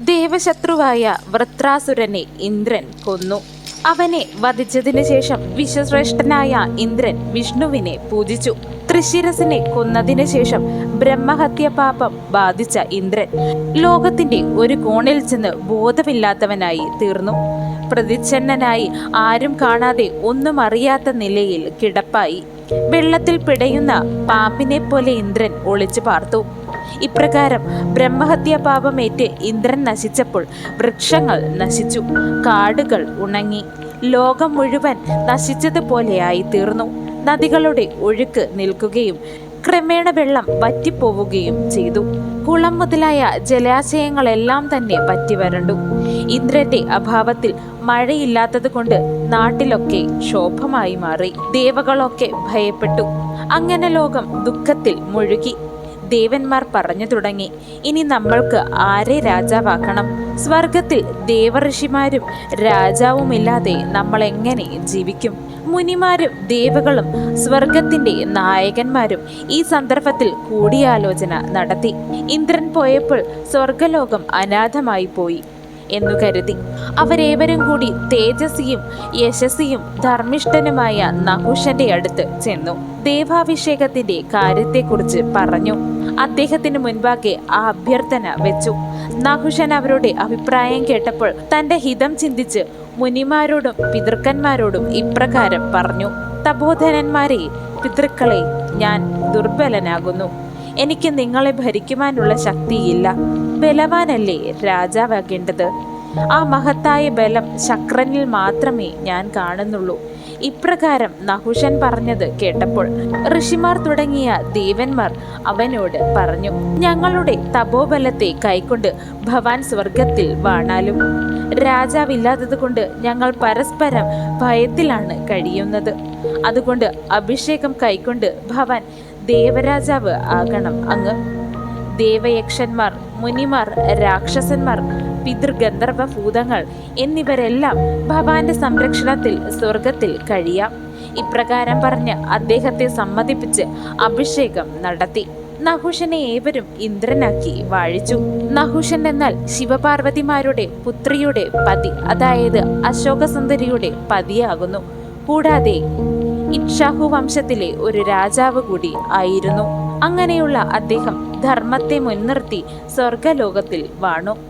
ദേവശത്രുവായ വൃത്രാസുരനെ ഇന്ദ്രൻ കൊന്നു. അവനെ വധിച്ചതിനു ശേഷം വിശ്വശ്രേഷ്ഠനായ ഇന്ദ്രൻ വിഷ്ണുവിനെ പൂജിച്ചു. തൃശിരസിനെ കൊന്നതിനു ശേഷം ബ്രഹ്മഹത്യ പാപം ബാധിച്ച ഇന്ദ്രൻ ലോകത്തിന്റെ ഒരു കോണിൽ ചെന്ന് ബോധമില്ലാത്തവനായി തീർന്നു. പ്രതിച്ഛന്നനായി ആരും കാണാതെ ഒന്നും അറിയാത്ത നിലയിൽ കിടപ്പായി. വെള്ളത്തിൽ പിടയുന്ന പാമ്പിനെ പോലെ ഇന്ദ്രൻ ഒളിച്ചു പാർത്തു. ഇപ്രകാരം ബ്രഹ്മഹത്യാ പാപമേറ്റ് ഇന്ദ്രൻ നശിച്ചപ്പോൾ വൃക്ഷങ്ങൾ നശിച്ചു. കാടുകൾ ഉണങ്ങി. ലോകം മുഴുവൻ നശിച്ചതുപോലെയായി തീർന്നു നദികളുടെ ഒഴുക്ക് നിൽക്കുകയും ക്രമേണ വെള്ളം വറ്റിപ്പോവുകയും ചെയ്തു. കുളം മുതലായ ജലാശയങ്ങളെല്ലാം തന്നെ വറ്റി വരണ്ടു. ഇന്ദ്രന്റെ അഭാവത്തിൽ മഴയില്ലാത്തത് കൊണ്ട് നാട്ടിലൊക്കെ ശോഭമായി മാറി. ദേവകളൊക്കെ ഭയപ്പെട്ടു. അങ്ങനെ ലോകം ദുഃഖത്തിൽ മുഴുകി. ദേവന്മാർ പറഞ്ഞു തുടങ്ങി. ഇനി നമ്മൾക്ക് ആരെ രാജാവാക്കണം? സ്വർഗത്തിൽ ദേവഋഷിമാരും രാജാവുമില്ലാതെ നമ്മൾ എങ്ങനെ ജീവിക്കും? മുനിമാരും ദേവകളും സ്വർഗത്തിന്റെ നായകന്മാരും ഈ സന്ദർഭത്തിൽ കൂടിയാലോചന നടത്തി. ഇന്ദ്രൻ പോയപ്പോൾ സ്വർഗലോകം അനാഥമായി പോയി എന്നു കരുതി. അവരേവരും കൂടി തേജസ്സിയും യശസ്സിയും ധർമ്മിഷ്ഠനുമായ നഹുഷന്റെ അടുത്ത് ചെന്നു. ദേവാഭിഷേകത്തിന്റെ കാര്യത്തെക്കുറിച്ച് പറഞ്ഞു. അദ്ദേഹത്തിന് മുൻപാകെ ആ അഭ്യർത്ഥന വെച്ചു. നഹുഷൻ അവരുടെ അഭിപ്രായം കേട്ടപ്പോൾ തന്റെ ഹിതം ചിന്തിച്ച് മുനിമാരോടും പിതൃക്കന്മാരോടും ഇപ്രകാരം പറഞ്ഞു തപോധനന്മാരെ പിതൃക്കളെ ഞാൻ ദുർബലനാകുന്നു. എനിക്ക് നിങ്ങളെ ഭരിക്കുവാനുള്ള ശക്തിയില്ല. ബലവാനല്ലേ രാജാവാകേണ്ടത്? ആ മഹത്തായ ബലം ശക്രനിൽ മാത്രമേ ഞാൻ കാണുന്നുള്ളൂ. ഇപ്രകാരം നഹുഷൻ പറഞ്ഞത് കേട്ടപ്പോൾ ഋഷിമാർ തുടങ്ങിയ ദേവന്മാർ അവനോട് പറഞ്ഞു ഞങ്ങളുടെ തപോബലത്തെ കൈക്കൊണ്ട് ഭവാൻ സ്വർഗത്തിൽ വാണാലും. രാജാവില്ലാത്തത് കൊണ്ട് ഞങ്ങൾ പരസ്പരം ഭയത്തിലാണ് കഴിയുന്നത്. അതുകൊണ്ട് അഭിഷേകം കൈക്കൊണ്ട് ഭവാൻ ദേവരാജാവ് ആകണം അങ്ങ്. ദേവയക്ഷന്മാർ മുനിമാർ രാക്ഷസന്മാർ പിതൃഗന്ധർവ ഭൂതങ്ങൾ എന്നിവരെല്ലാം ഭവാന്റെ സംരക്ഷണത്തിൽ സ്വർഗത്തിൽ കഴിയാം. ഇപ്രകാരം പറഞ്ഞ് അദ്ദേഹത്തെ സമ്മതിപ്പിച്ച് അഭിഷേകം നടത്തി. നഹുഷനെ ഏവരും ഇന്ദ്രനാക്കി വാഴിച്ചു. നഹുഷൻ എന്നാൽ ശിവപാർവതിമാരുടെ പുത്രിയുടെ പതി അതായത് അശോകസുന്ദരിയുടെ പതിയാകുന്നു. കൂടാതെ ഇക്ഷാഹു വംശത്തിലെ ഒരു രാജാവ് കൂടി ആയിരുന്നു. അങ്ങനെയുള്ള അദ്ദേഹം ധർമ്മത്തെ മുൻനിർത്തി സ്വർഗലോകത്തിൽ വാണു.